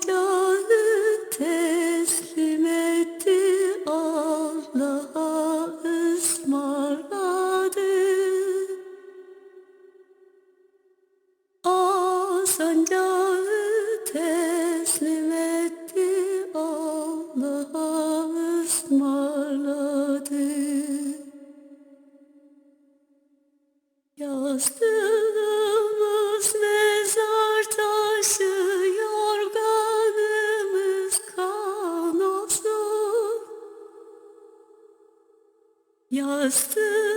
Celal'ı teslim etti Allah'a ısmarladı. Celal'ı teslim etti Allah'a ısmarladı. Yastığı 要死！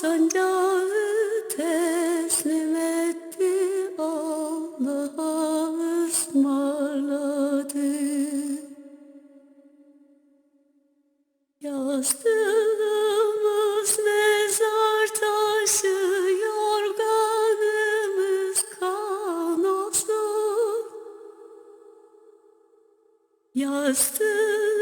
sancağı teslim etti Allah'a ısmarladı. Yastığımız mezar taşı yorganımız kan olsun. Yastığımız